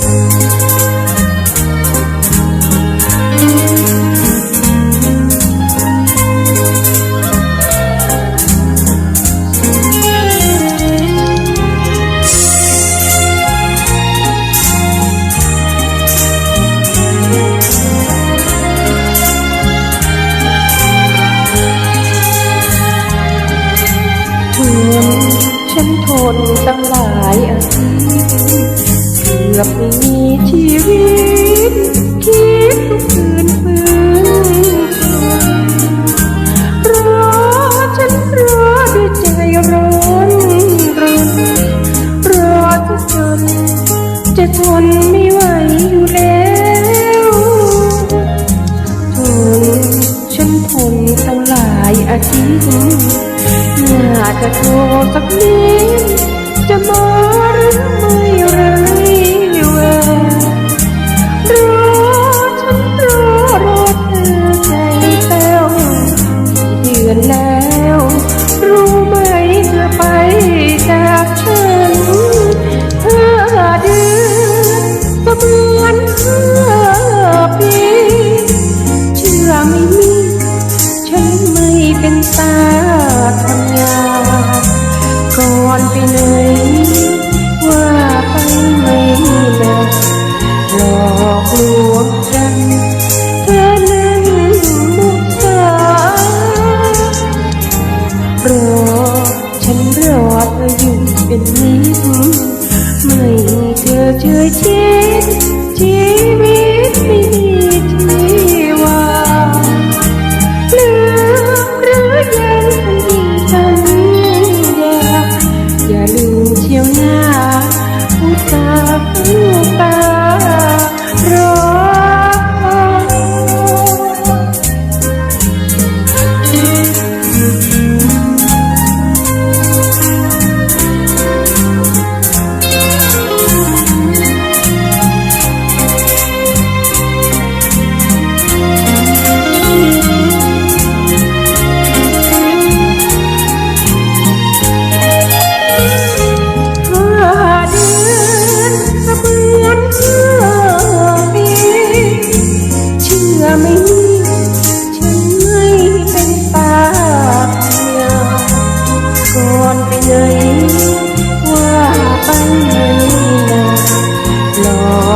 ทนฉันทนตั้งหลายอาทิตย์ อบไม่มีชีวิตคิดทุกคืนฝืนทนรอฉันรอด้วยใจร้อนรนรอทุกจน จะทนไม่ไหวอยู่แล้วทนฉันทนตั้งหลายอาทิตย์อยากจะโทรสักนิด ไหน ว่าไปไม่นานหลอกลวงกันเธอนั้นมุสารอฉันรอเธออยู่เป็นนิดไม่เธอเฉยเช็ด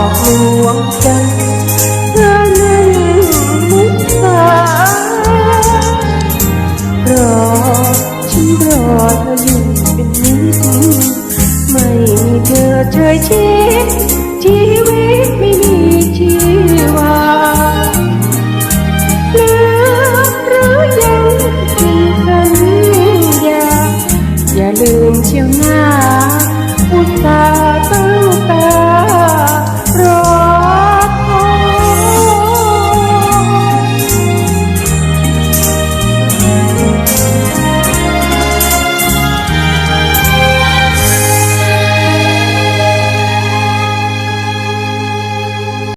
อกลวงกันเธอนั้นมุสารอฉันรอเธออยู่เป็นนิดไม่มีเธอเฉยเช็